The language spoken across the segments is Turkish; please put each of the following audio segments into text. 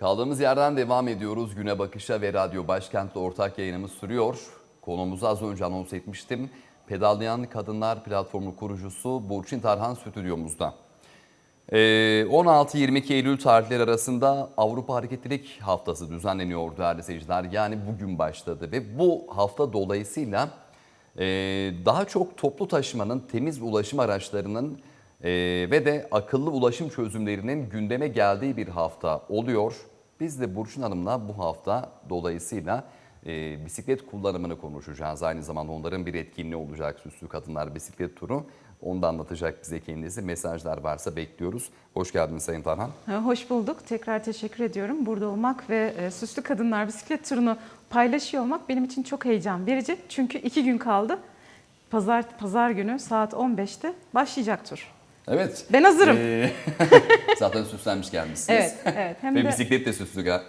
Kaldığımız yerden devam ediyoruz. Güne Bakış'a ve Radyo Başkent'le ortak yayınımız sürüyor. Konuğumuzu az önce anons etmiştim. Pedallayan Kadınlar Platformu kurucusu Burçin Tarhan stüdyomuzda. Ee, 16-22 Eylül tarihleri arasında Avrupa Hareketlilik Haftası düzenleniyor değerli seyirciler. Yani bugün başladı ve bu hafta dolayısıyla e, daha çok toplu taşımanın, temiz ulaşım araçlarının e, ve de akıllı ulaşım çözümlerinin gündeme geldiği bir hafta oluyor. Biz de Burçin Hanım'la bu hafta dolayısıyla e, bisiklet kullanımını konuşacağız. Aynı zamanda onların bir etkinliği olacak Süslü Kadınlar Bisiklet Turu. Onu da anlatacak bize kendisi. Mesajlar varsa bekliyoruz. Hoş geldiniz Sayın Tarhan. Ha, Hoş bulduk. Tekrar teşekkür ediyorum. Burada olmak ve e, Süslü Kadınlar Bisiklet Turu'nu paylaşıyor olmak benim için çok heyecan verici. Çünkü iki gün kaldı. Pazar, pazar günü saat 15'te başlayacak tur. Evet. Ben hazırım. Ee, zaten süslenmiş gelmişsiniz. Evet, evet. Hem Ve de bisiklet de süslü. gal-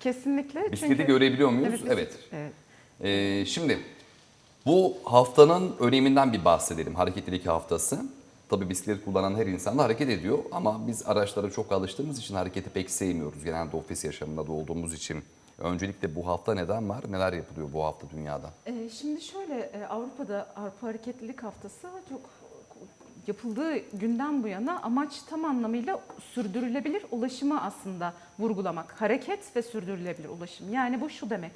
kesinlikle. Bisikleti çünkü- görebiliyor muyuz? Evet, Evet. evet. Ee, şimdi bu haftanın öneminden bir bahsedelim. Hareketlilik haftası. Tabii bisiklet kullanan her insan da hareket ediyor ama biz araçlara çok alıştığımız için hareketi pek sevmiyoruz. Genelde ofis yaşamında da olduğumuz için. Öncelikle bu hafta neden var? Neler yapılıyor bu hafta dünyada? Ee, Şimdi şöyle e, Avrupa'da Avrupa Hareketlilik Haftası çok yapıldığı günden bu yana amaç tam anlamıyla sürdürülebilir ulaşımı aslında vurgulamak. Hareket ve sürdürülebilir ulaşım. Yani bu şu demek.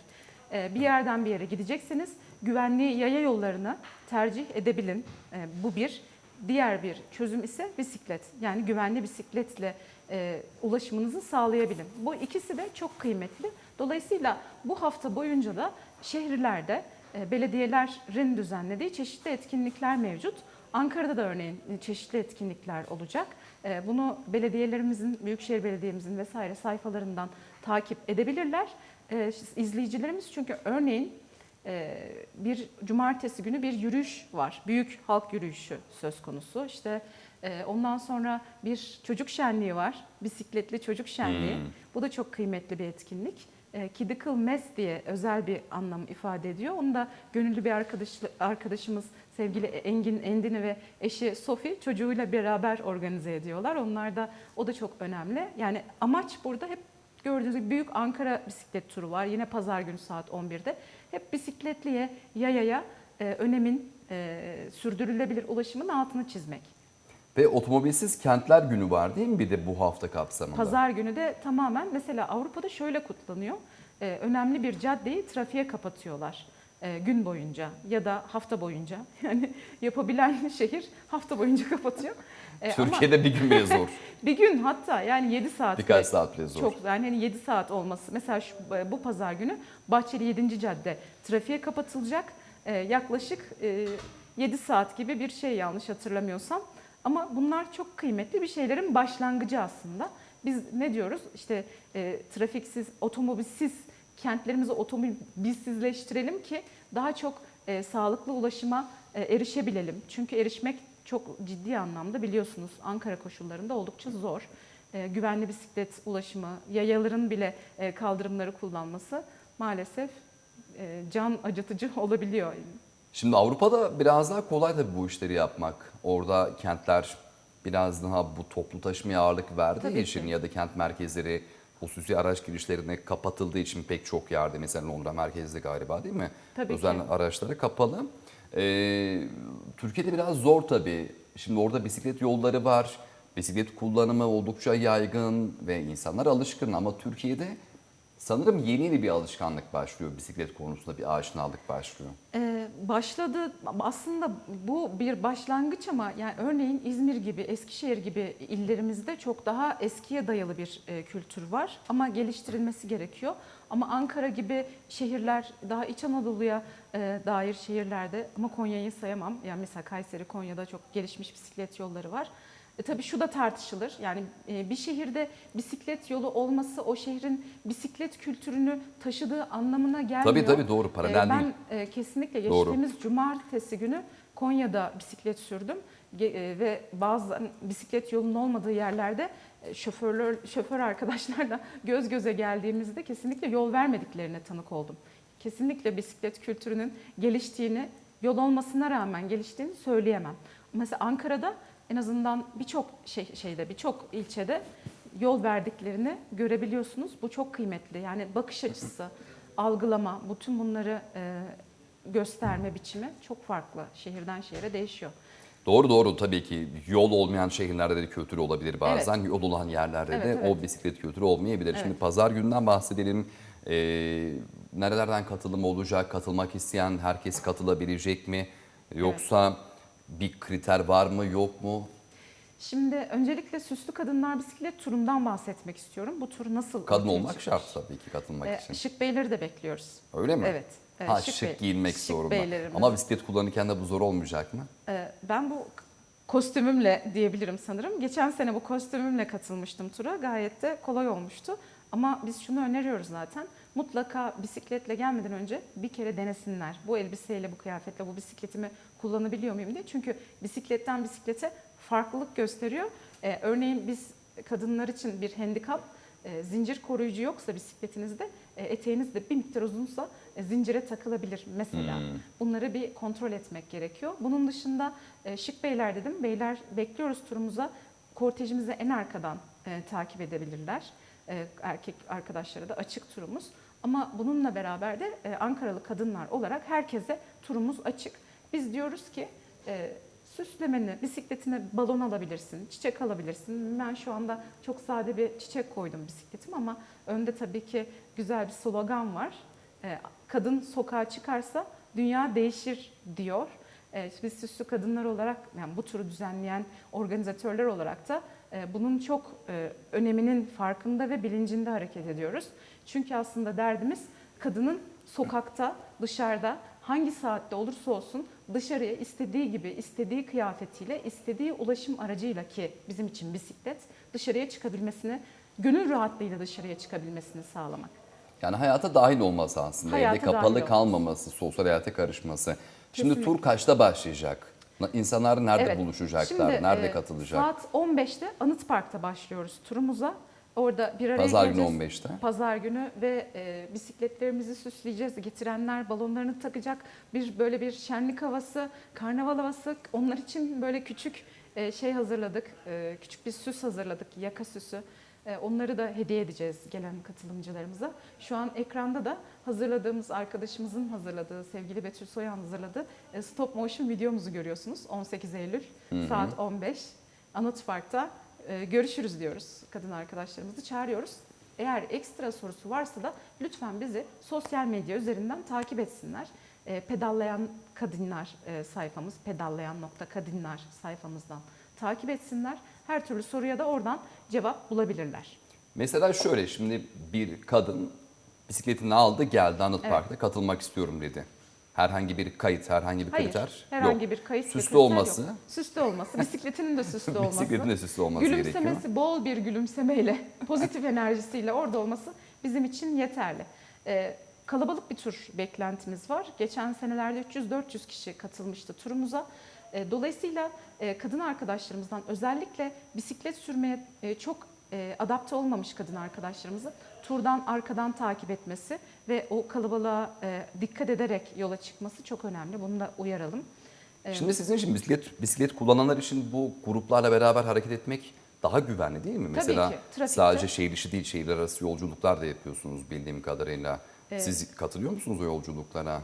e, Bir yerden bir yere gidecekseniz güvenli yaya yollarını tercih edebilin. E, Bu bir. Diğer bir çözüm ise bisiklet. Yani güvenli bisikletle e, ulaşımınızı sağlayabilin. Bu ikisi de çok kıymetli. Dolayısıyla bu hafta boyunca da şehirlerde belediyelerin düzenlediği çeşitli etkinlikler mevcut. Ankara'da da örneğin çeşitli etkinlikler olacak. E, Bunu belediyelerimizin, Büyükşehir Belediye'mizin vesaire sayfalarından takip edebilirler. E, izleyicilerimiz çünkü örneğin e, bir cumartesi günü bir yürüyüş var. Büyük halk yürüyüşü söz konusu. İşte e, ondan sonra bir çocuk şenliği var. Bisikletli çocuk şenliği. Hmm. Bu da çok kıymetli bir etkinlik. E, Kidical Mess diye özel bir anlam ifade ediyor. Onu da gönüllü bir arkadaş, arkadaşımız sevgili Engin Endini ve eşi Sofi çocuğuyla beraber organize ediyorlar. Onlar da o da çok önemli. Yani amaç burada hep gördüğünüz gibi büyük Ankara bisiklet turu var. Yine pazar günü saat 11'de. Hep bisikletliye, yayaya e, önemin e, sürdürülebilir ulaşımın altını çizmek. Ve otomobilsiz kentler günü var değil mi bir de bu hafta kapsamında? Pazar günü de tamamen mesela Avrupa'da şöyle kutlanıyor. Ee, önemli bir caddeyi trafiğe kapatıyorlar e, gün boyunca ya da hafta boyunca. Yani yapabilen şehir hafta boyunca kapatıyor. Ama Türkiye'de bir gün bile zor. bir gün hatta yani 7 saat. Birkaç saat bile zor. Çok yani hani 7 saat olması. Mesela şu, bu pazar günü Bahçeli 7. cadde trafiğe kapatılacak. Ee, yaklaşık e, 7 saat gibi bir şey yanlış hatırlamıyorsam. Ama bunlar çok kıymetli bir şeylerin başlangıcı aslında. Biz ne diyoruz? İşte e, trafiksiz, otomobilsiz kentlerimizi otomobilsizleştirelim ki daha çok e, sağlıklı ulaşıma e, erişebilelim. Çünkü erişmek çok ciddi anlamda biliyorsunuz Ankara koşullarında oldukça zor. E, güvenli bisiklet ulaşımı, yayaların bile e, kaldırımları kullanması maalesef e, can acıtıcı olabiliyor. Şimdi Avrupa'da biraz daha kolay tabii bu işleri yapmak. Orada kentler biraz daha bu toplu taşımaya ağırlık verdiği Tabii için ki. ya da kent merkezleri hususi araç girişlerine kapatıldığı için pek çok yerde mesela Londra merkezde galiba değil mi? Tabii Özel ki. araçlara kapalı. Ee, Türkiye'de biraz zor tabii. Şimdi orada bisiklet yolları var. Bisiklet kullanımı oldukça yaygın ve insanlar alışkın ama Türkiye'de sanırım yeni yeni bir alışkanlık başlıyor. Bisiklet konusunda bir aşinalık başlıyor. Ee, başladı aslında bu bir başlangıç ama yani örneğin İzmir gibi Eskişehir gibi illerimizde çok daha eskiye dayalı bir e, kültür var ama geliştirilmesi gerekiyor. Ama Ankara gibi şehirler daha İç Anadolu'ya e, dair şehirlerde ama Konya'yı sayamam. Yani mesela Kayseri, Konya'da çok gelişmiş bisiklet yolları var. E, tabii şu da tartışılır. Yani e, bir şehirde bisiklet yolu olması o şehrin bisiklet kültürünü taşıdığı anlamına gelmiyor. Tabii tabii doğru paralel Ee, ben değil. e, kesinlikle Doğru. geçtiğimiz cumartesi günü Konya'da bisiklet sürdüm e, ve bazı bisiklet yolunun olmadığı yerlerde e, şoförler şoför arkadaşlarla göz göze geldiğimizde kesinlikle yol vermediklerine tanık oldum. Kesinlikle bisiklet kültürünün geliştiğini, yol olmasına rağmen geliştiğini söyleyemem. Mesela Ankara'da en azından birçok şey, şeyde birçok ilçede yol verdiklerini görebiliyorsunuz. Bu çok kıymetli. Yani bakış açısı, algılama, bütün bunları e, gösterme biçimi çok farklı. Şehirden şehire değişiyor. Doğru doğru tabii ki yol olmayan şehirlerde de kültür olabilir bazen. Yol olan yerlerde Evet, de evet. o bisiklet kültürü olmayabilir. Şimdi Evet. pazar gününden bahsedelim. Ee, nerelerden katılım olacak? Katılmak isteyen herkes katılabilecek mi? Yoksa bir kriter var mı yok mu? Şimdi öncelikle Süslü Kadınlar Bisiklet Turu'ndan bahsetmek istiyorum. Bu tur nasıl Kadın olmak çıkmış? şart tabii ki katılmak E, için. şık beyleri de bekliyoruz. Öyle mi? Evet. evet, ha şık, bey- giyinmek şık zorunda. beylerimiz. Ama bisiklet kullanırken de bu zor olmayacak mı? Ee, Ben bu kostümümle diyebilirim sanırım. Geçen sene bu kostümümle katılmıştım tura. Gayet de kolay olmuştu. Ama biz şunu öneriyoruz zaten. Mutlaka bisikletle gelmeden önce bir kere denesinler. Bu elbiseyle, bu kıyafetle, bu bisikletimi kullanabiliyor muyum diye. Çünkü bisikletten bisiklete farklılık gösteriyor. Ee, örneğin biz kadınlar için bir handikap, e, zincir koruyucu yoksa bisikletinizde, e, eteğiniz de bir miktar uzunsa e, zincire takılabilir mesela. Hmm. Bunları bir kontrol etmek gerekiyor. Bunun dışında e, şık beyler dedim. Beyler bekliyoruz turumuza. Kortejimizi en arkadan e, takip edebilirler. E, erkek arkadaşlara da açık turumuz. Ama bununla beraber de e, Ankaralı kadınlar olarak herkese turumuz açık. Biz diyoruz ki e, süslemeni, bisikletine balon alabilirsin, çiçek alabilirsin. Ben şu anda çok sade bir çiçek koydum bisikletim ama önde tabii ki güzel bir slogan var. E, kadın sokağa çıkarsa dünya değişir diyor. E, biz süslü kadınlar olarak yani bu turu düzenleyen organizatörler olarak da bunun çok e, öneminin farkında ve bilincinde hareket ediyoruz. Çünkü aslında derdimiz kadının sokakta, dışarıda hangi saatte olursa olsun dışarıya istediği gibi, istediği kıyafetiyle, istediği ulaşım aracıyla ki bizim için bisiklet dışarıya çıkabilmesini, gönül rahatlığıyla dışarıya çıkabilmesini sağlamak. Yani hayata dahil olması aslında. Hayata Evde kapalı olması. kalmaması, sosyal hayata karışması. Şimdi Kesinlikle. tur kaçta başlayacak? İnsanlar nerede Evet. buluşacaklar? Şimdi, nerede e, katılacak? Saat 15'te Anıt Park'ta başlıyoruz turumuza. Orada bir araya Pazar günü geleceğiz. 15'te. Pazar günü ve e, bisikletlerimizi süsleyeceğiz. Getirenler balonlarını takacak. Bir böyle bir şenlik havası, karnaval havası. Onlar için böyle küçük e, şey hazırladık. E, küçük bir süs hazırladık. Yaka süsü. E, onları da hediye edeceğiz gelen katılımcılarımıza. Şu an ekranda da hazırladığımız arkadaşımızın hazırladığı, sevgili Betül Soyan hazırladığı e, stop motion videomuzu görüyorsunuz. 18 Eylül saat 15 Anıt Park'ta e, görüşürüz diyoruz. Kadın arkadaşlarımızı çağırıyoruz. Eğer ekstra sorusu varsa da lütfen bizi sosyal medya üzerinden takip etsinler. E, pedallayan kadınlar e, sayfamız, pedallayan.kadınlar sayfamızdan takip etsinler. Her türlü soruya da oradan cevap bulabilirler. Mesela şöyle şimdi bir kadın bisikletini aldı geldi Anıt Evet. Park'ta katılmak istiyorum dedi. Herhangi bir kayıt, herhangi bir Hayır, kriter herhangi yok. bir kayıt Süslü olması. Yok. Süslü olması, bisikletinin de süslü olması. Bisikletin de süslü olması Gülümsemesi, gerekiyor. bol bir gülümsemeyle, pozitif enerjisiyle orada olması bizim için yeterli. Ee, kalabalık bir tur beklentimiz var. Geçen senelerde 300-400 kişi katılmıştı turumuza. Ee, dolayısıyla e, kadın arkadaşlarımızdan özellikle bisiklet sürmeye e, çok e, adapte olmamış kadın arkadaşlarımızı turdan arkadan takip etmesi ve o kalabalığa e, dikkat ederek yola çıkması çok önemli. Bunu da uyaralım. Şimdi sizin için bisiklet bisiklet kullananlar için bu gruplarla beraber hareket etmek daha güvenli değil mi? Tabii Mesela ki, trafikte- sadece şehir dışı değil, şehirler arası yolculuklar da yapıyorsunuz bildiğim kadarıyla. Evet. Siz katılıyor musunuz o yolculuklara?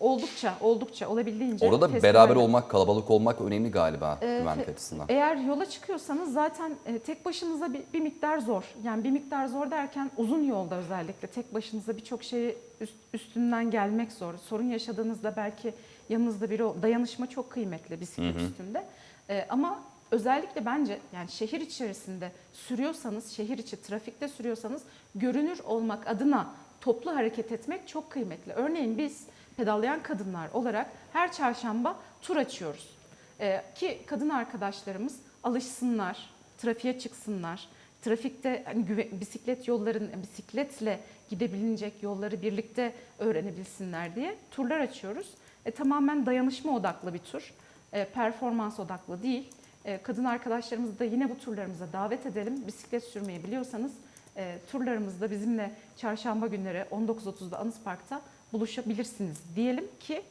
Oldukça, oldukça olabildiğince. Orada festivaller- beraber olmak, kalabalık olmak önemli galiba Ee, güvenlik açısından. Eğer yola çıkıyorsanız zaten e, tek başınıza bir, bir miktar zor. Yani bir miktar zor derken uzun yolda özellikle tek başınıza birçok şeyi üst- üstünden gelmek zor. Sorun yaşadığınızda belki yanınızda biri dayanışma çok kıymetli bisiklet üstünde. E, ama özellikle bence yani şehir içerisinde sürüyorsanız, şehir içi trafikte sürüyorsanız görünür olmak adına toplu hareket etmek çok kıymetli. Örneğin biz pedallayan kadınlar olarak her çarşamba tur açıyoruz. Ee, ki kadın arkadaşlarımız alışsınlar, trafiğe çıksınlar. Trafikte hani güve- bisiklet yolların bisikletle gidebilecek yolları birlikte öğrenebilsinler diye turlar açıyoruz. E, tamamen dayanışma odaklı bir tur. E, performans odaklı değil. E, kadın arkadaşlarımızı da yine bu turlarımıza davet edelim. Bisiklet sürmeyi biliyorsanız e, turlarımızda bizimle çarşamba günleri 19.30'da Anıt Park'ta buluşabilirsiniz diyelim ki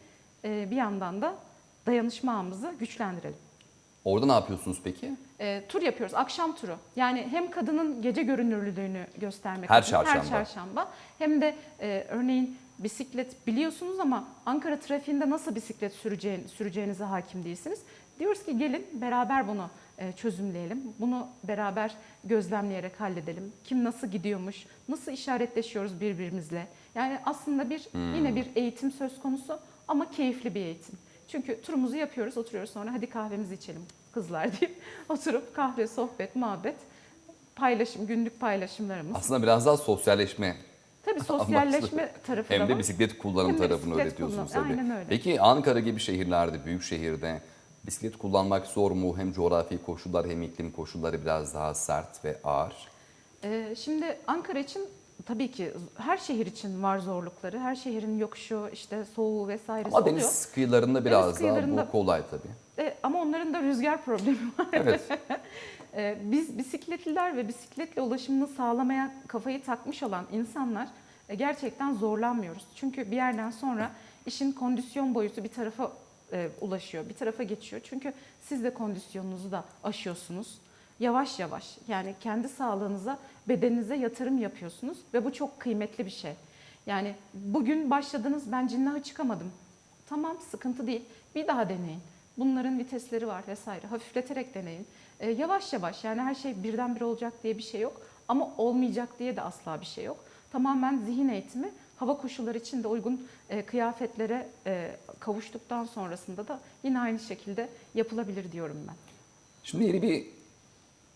e, bir yandan da dayanışma ağımızı güçlendirelim. Orada ne yapıyorsunuz peki? E, tur yapıyoruz, akşam turu. Yani hem kadının gece görünürlüğünü göstermek Her için, çarşamba. her çarşamba hem de e, örneğin bisiklet biliyorsunuz ama Ankara trafiğinde nasıl bisiklet süreceğin, süreceğinize hakim değilsiniz. Diyoruz ki gelin beraber bunu e, çözümleyelim. Bunu beraber gözlemleyerek halledelim. Kim nasıl gidiyormuş, nasıl işaretleşiyoruz birbirimizle. Yani aslında bir yine bir eğitim söz konusu ama keyifli bir eğitim. Çünkü turumuzu yapıyoruz, oturuyoruz sonra hadi kahvemizi içelim kızlar deyip oturup kahve, sohbet, muhabbet, paylaşım, günlük paylaşımlarımız. Aslında biraz daha sosyalleşme Tabii sosyalleşme tarafı da hem de bisiklet kullanım Hem tarafını bisiklet öğretiyorsunuz kullanım, tabii. aynen öyle. Peki Ankara gibi şehirlerde, büyük şehirde bisiklet kullanmak zor mu? Hem coğrafi koşullar hem iklim koşulları biraz daha sert ve ağır. Ee, şimdi Ankara için tabii ki her şehir için var zorlukları. Her şehrin yokuşu, işte soğuğu vesairesi Ama oluyor. deniz kıyılarında biraz daha kıyılarında- bu kolay tabii. E, ama onların da rüzgar problemi var. Evet. E, biz bisikletliler ve bisikletle ulaşımını sağlamaya kafayı takmış olan insanlar e, gerçekten zorlanmıyoruz. Çünkü bir yerden sonra işin kondisyon boyutu bir tarafa e, ulaşıyor, bir tarafa geçiyor. Çünkü siz de kondisyonunuzu da aşıyorsunuz. Yavaş yavaş yani kendi sağlığınıza, bedeninize yatırım yapıyorsunuz ve bu çok kıymetli bir şey. Yani bugün başladınız ben cinnaha çıkamadım. Tamam sıkıntı değil. Bir daha deneyin. Bunların vitesleri var vesaire. Hafifleterek deneyin. Ee, yavaş yavaş yani her şey birdenbire olacak diye bir şey yok. Ama olmayacak diye de asla bir şey yok. Tamamen zihin eğitimi hava koşulları için de uygun e, kıyafetlere e, kavuştuktan sonrasında da yine aynı şekilde yapılabilir diyorum ben. Şimdi yeni bir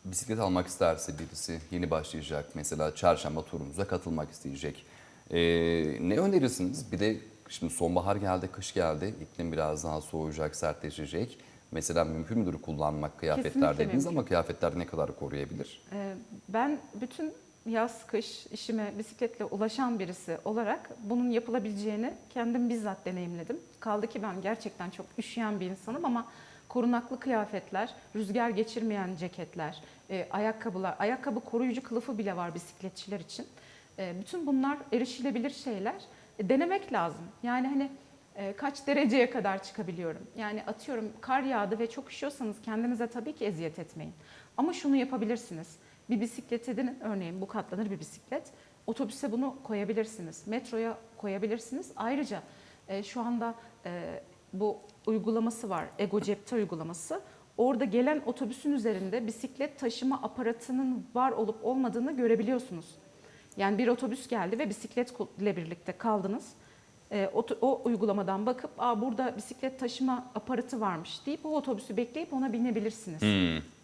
bisiklet almak isterse birisi yeni başlayacak mesela çarşamba turumuza katılmak isteyecek. Ee, ne önerirsiniz? Bir de şimdi sonbahar geldi, kış geldi. İklim biraz daha soğuyacak, sertleşecek. Mesela mümkün müdür kullanmak kıyafetler Kesinlikle dediniz mümkün. ama kıyafetler ne kadar koruyabilir? Ee, Ben bütün yaz, kış işime bisikletle ulaşan birisi olarak bunun yapılabileceğini kendim bizzat deneyimledim. Kaldı ki ben gerçekten çok üşüyen bir insanım ama korunaklı kıyafetler, rüzgar geçirmeyen ceketler, e, ayakkabılar, ayakkabı koruyucu kılıfı bile var bisikletçiler için. E, Bütün bunlar erişilebilir şeyler. E, Denemek lazım. Yani hani e, kaç dereceye kadar çıkabiliyorum? Yani atıyorum kar yağdı ve çok üşüyorsanız kendinize tabii ki eziyet etmeyin. Ama şunu yapabilirsiniz. Bir bisiklet edinin, örneğin bu katlanır bir bisiklet. Otobüse bunu koyabilirsiniz. Metroya koyabilirsiniz. Ayrıca e, şu anda e, bu uygulaması var. Ego Cepte uygulaması. Orada gelen otobüsün üzerinde bisiklet taşıma aparatının var olup olmadığını görebiliyorsunuz. Yani bir otobüs geldi ve bisikletle birlikte kaldınız. E, o, o uygulamadan bakıp Aa, burada bisiklet taşıma aparatı varmış deyip o otobüsü bekleyip ona binebilirsiniz.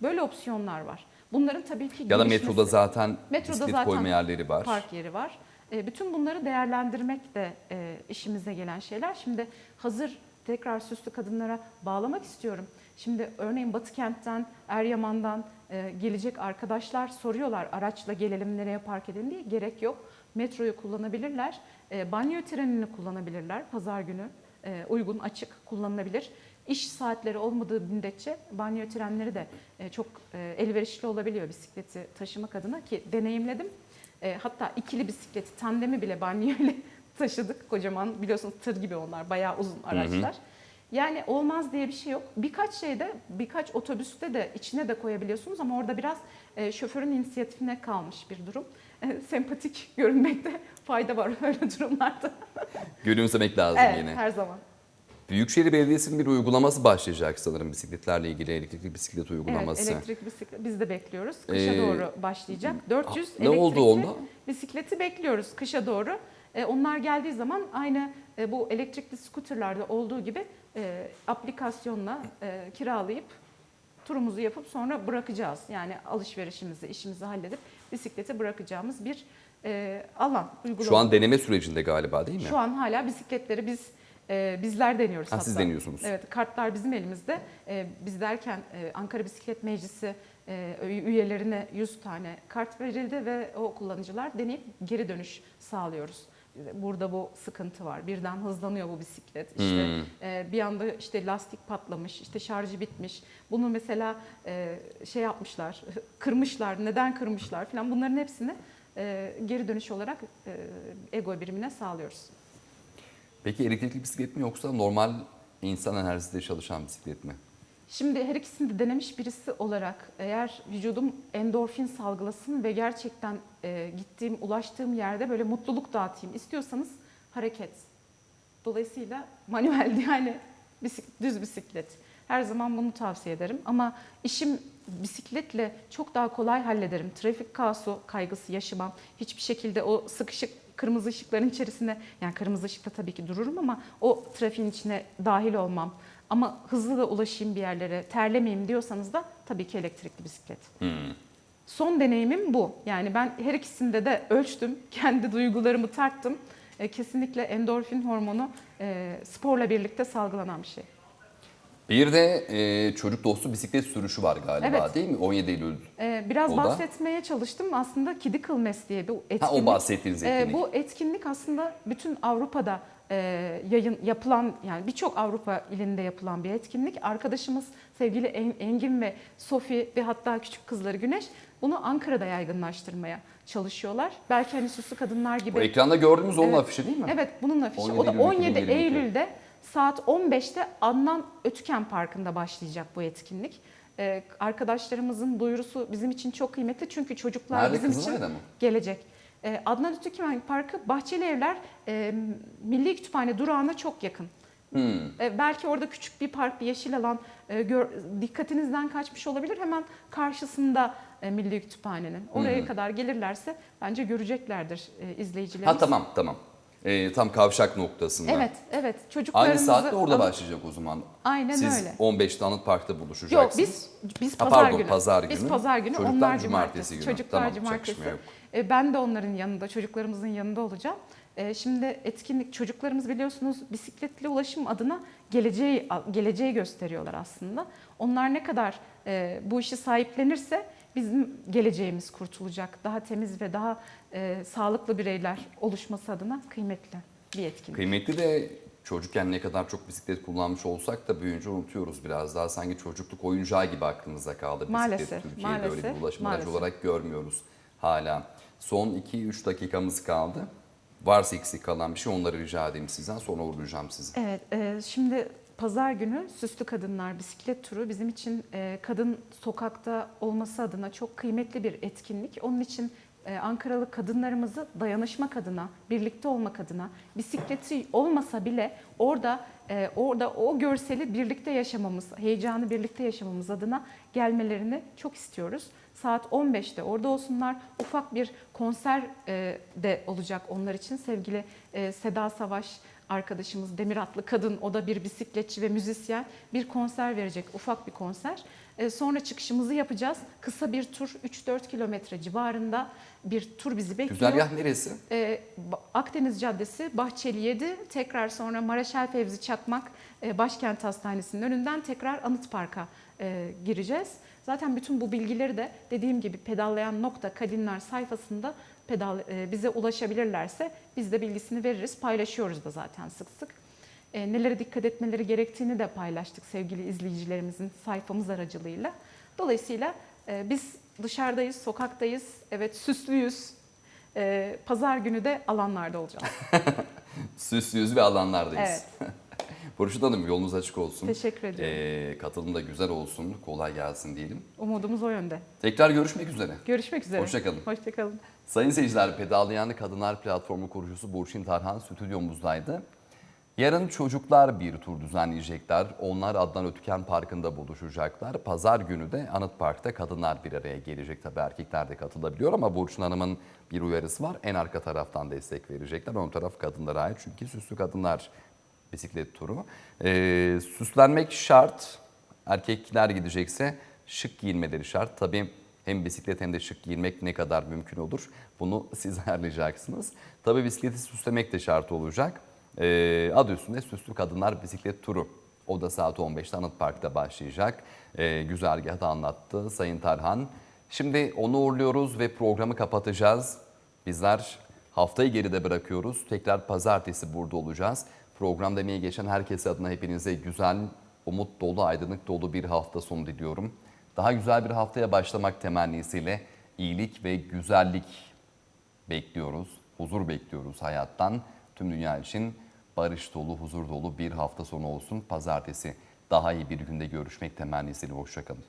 Böyle opsiyonlar var. Bunların tabii ki Hmm. Ya da metroda zaten Metroda bisiklet zaten koyma yerleri var. park yeri var. E, bütün bunları değerlendirmek de e, işimize gelen şeyler. Şimdi hazır tekrar süslü kadınlara bağlamak istiyorum. Şimdi örneğin Batı kentten, Eryaman'dan e, gelecek arkadaşlar soruyorlar araçla gelelim nereye park edelim diye. Gerek yok. Metroyu kullanabilirler. E, banyo trenini kullanabilirler pazar günü. E, uygun, açık kullanılabilir. İş saatleri olmadığı müddetçe banyo trenleri de e, çok e, elverişli olabiliyor bisikleti taşımak adına ki deneyimledim. E, hatta ikili bisikleti, tandemi bile banyo ile taşıdık. Kocaman biliyorsunuz tır gibi onlar bayağı uzun araçlar. Yani olmaz diye bir şey yok. Birkaç şeyde, birkaç otobüste de içine de koyabiliyorsunuz ama orada biraz e, şoförün inisiyatifine kalmış bir durum. E, sempatik görünmekte fayda var öyle durumlarda. Gülümsemek lazım evet, yine. her zaman. Büyükşehir Belediyesi'nin bir uygulaması başlayacak sanırım bisikletlerle ilgili elektrikli bisiklet uygulaması. Evet, elektrik bisiklet biz de bekliyoruz. Kışa Ee, doğru başlayacak. 400 ne oldu elektrikli onda? bisikleti bekliyoruz kışa doğru. Ee, onlar geldiği zaman aynı e, bu elektrikli skuterlarda olduğu gibi e, aplikasyonla e, kiralayıp turumuzu yapıp sonra bırakacağız. Yani alışverişimizi, işimizi halledip bisikleti bırakacağımız bir e, alan uygulama. Şu an deneme sürecinde galiba değil mi? Şu an hala bisikletleri biz e, bizler deniyoruz Ha, hatta. siz deniyorsunuz. Evet, kartlar bizim elimizde. E, biz derken e, Ankara Bisiklet Meclisi e, üyelerine 100 tane kart verildi ve o kullanıcılar deneyip geri dönüş sağlıyoruz. Burada bu sıkıntı var. Birden hızlanıyor bu bisiklet. İşte Hmm. e, bir anda işte lastik patlamış, işte şarjı bitmiş. Bunu mesela e, şey yapmışlar, kırmışlar. Neden kırmışlar falan. Bunların hepsini e, geri dönüş olarak e, ego birimine sağlıyoruz. Peki elektrikli bisiklet mi yoksa normal insan enerjisiyle çalışan bisiklet mi? Şimdi her ikisini de denemiş birisi olarak eğer vücudum endorfin salgılasın ve gerçekten e, gittiğim, ulaştığım yerde böyle mutluluk dağıtayım istiyorsanız hareket. Dolayısıyla manuel yani bisik- düz bisiklet. Her zaman bunu tavsiye ederim ama işim bisikletle çok daha kolay hallederim. Trafik kaosu kaygısı yaşamam. Hiçbir şekilde o sıkışık kırmızı ışıkların içerisine yani kırmızı ışıkta tabii ki dururum ama o trafiğin içine dahil olmam. Ama hızlı da ulaşayım bir yerlere, terlemeyeyim diyorsanız da tabii ki elektrikli bisiklet. Son deneyimim bu. Yani ben her ikisinde de ölçtüm, kendi duygularımı tarttım. E, kesinlikle endorfin hormonu e, sporla birlikte salgılanan bir şey. Bir de e, çocuk dostu bisiklet sürüşü var galiba Evet. değil mi? 17 Eylül. E, biraz O da- bahsetmeye çalıştım. Aslında Kidi Kılmes diye bir etkinlik. Ha, o bahsettiğiniz E, etkinlik. bu etkinlik aslında bütün Avrupa'da e, yayın yapılan yani birçok Avrupa ilinde yapılan bir etkinlik. Arkadaşımız sevgili En- Engin ve Sofi ve hatta küçük kızları Güneş bunu Ankara'da yaygınlaştırmaya çalışıyorlar. Belki hani süslü kadınlar gibi Bu ekranda gördüğümüz onun Evet. afişi değil mi? Evet bunun afişi. 17 o da Eylül 17 2022. Eylül'de saat 15'te Adnan Ötüken Parkı'nda başlayacak bu etkinlik. Ee, arkadaşlarımızın duyurusu bizim için çok kıymetli çünkü çocuklar Nerede? bizim için gelecek. Ee, Adnan Ötüken Parkı Bahçeli Evler e, Milli Kütüphane durağına çok yakın. Hmm. E, belki orada küçük bir park, bir yeşil alan e, gör- dikkatinizden kaçmış olabilir. Hemen karşısında Milli Kütüphane'nin. Oraya Hmm. kadar gelirlerse bence göreceklerdir izleyicilerimiz. Ha tamam tamam. E, tam kavşak noktasında. Evet, evet. Aynı Çocuklarımızı saatte orada başlayacak o zaman. Aynen Siz öyle. 15'te Anıt Park'ta Yok buluşacaksınız. biz biz Ha, pazar pardon, günü. pazar Biz günü. pazar günü, Çocuklar onlar cumartesi cumartesi. günü. Çocuklar Tamam, cumartesi. yok. E, ben de onların yanında, çocuklarımızın yanında olacağım. E, şimdi etkinlik çocuklarımız biliyorsunuz bisikletli ulaşım adına geleceği geleceği gösteriyorlar aslında. Onlar ne kadar e, bu işi sahiplenirse bizim geleceğimiz kurtulacak. Daha temiz ve daha e, sağlıklı bireyler oluşması adına kıymetli bir etkinlik. Kıymetli de çocukken ne kadar çok bisiklet kullanmış olsak da büyüyünce unutuyoruz biraz daha. Sanki çocukluk oyuncağı gibi aklımızda kaldı. Bisiklet Maalesef, Türkiye'de öyle maalesef, bir ulaşım aracı olarak görmüyoruz hala. Son 2-3 dakikamız kaldı. Varsa eksik kalan bir şey onları rica edeyim sizden sonra uğurlayacağım sizi. Evet, e, şimdi pazar günü Süslü Kadınlar bisiklet turu bizim için e, kadın sokakta olması adına çok kıymetli bir etkinlik. Onun için Ankaralı kadınlarımızı dayanışmak adına, birlikte olmak adına, bisikleti olmasa bile orada e, orada o görseli birlikte yaşamamız, heyecanı birlikte yaşamamız adına gelmelerini çok istiyoruz. Saat 15'te orada olsunlar. Ufak bir konser e, de olacak onlar için. Sevgili e, Seda Savaş arkadaşımız Demir Atlı kadın o da bir bisikletçi ve müzisyen bir konser verecek ufak bir konser. E, sonra çıkışımızı yapacağız. Kısa bir tur 3-4 kilometre civarında bir tur bizi bekliyor. Güzergah neresi? Ba- Akdeniz Caddesi, Bahçeli 7, tekrar sonra Maraşel Fevzi Çakmak e, Başkent Hastanesi'nin önünden tekrar Anıt Park'a e, gireceğiz. Zaten bütün bu bilgileri de dediğim gibi pedallayan nokta kadınlar sayfasında pedal e, bize ulaşabilirlerse biz de bilgisini veririz. Paylaşıyoruz da zaten sık sık. E, nelere dikkat etmeleri gerektiğini de paylaştık sevgili izleyicilerimizin sayfamız aracılığıyla. Dolayısıyla e, biz dışarıdayız, sokaktayız, evet süslüyüz. E, Pazar günü de alanlarda olacağız. Süslü yüz ve alanlardayız. Evet. Burçin Hanım yolunuz açık olsun. Teşekkür ediyorum. Ee, katılım da güzel olsun, kolay gelsin diyelim. Umudumuz o yönde. Tekrar görüşmek üzere. Görüşmek üzere. Hoşçakalın. Hoşçakalın. Sayın seyirciler, Pedallayan Kadınlar Platformu kurucusu Burçin Tarhan stüdyomuzdaydı. Yarın çocuklar bir tur düzenleyecekler. Onlar Adnan Ötüken Parkı'nda buluşacaklar. Pazar günü de Anıt Park'ta kadınlar bir araya gelecek. Tabii erkekler de katılabiliyor ama Burçin Hanım'ın bir uyarısı var. En arka taraftan destek verecekler. Ön taraf kadınlara ait çünkü süslü kadınlar bisiklet turu. Ee, süslenmek şart. Erkekler gidecekse şık giyinmeleri şart. Tabii hem bisiklet hem de şık giyinmek ne kadar mümkün olur bunu siz ayarlayacaksınız. Tabii bisikleti süslemek de şart olacak. Ee, adı üstünde Süslü Kadınlar Bisiklet Turu. O da saat 15'te Anıt Park'ta başlayacak. Ee, güzergahı da anlattı Sayın Tarhan. Şimdi onu uğurluyoruz ve programı kapatacağız. Bizler haftayı geride bırakıyoruz. Tekrar pazartesi burada olacağız. Program demeye geçen herkese adına hepinize güzel, umut dolu, aydınlık dolu bir hafta sonu diliyorum. Daha güzel bir haftaya başlamak temennisiyle iyilik ve güzellik bekliyoruz. Huzur bekliyoruz hayattan. Tüm dünya için barış dolu, huzur dolu bir hafta sonu olsun. Pazartesi Daha iyi bir günde görüşmek temennisiyle. Hoşçakalın.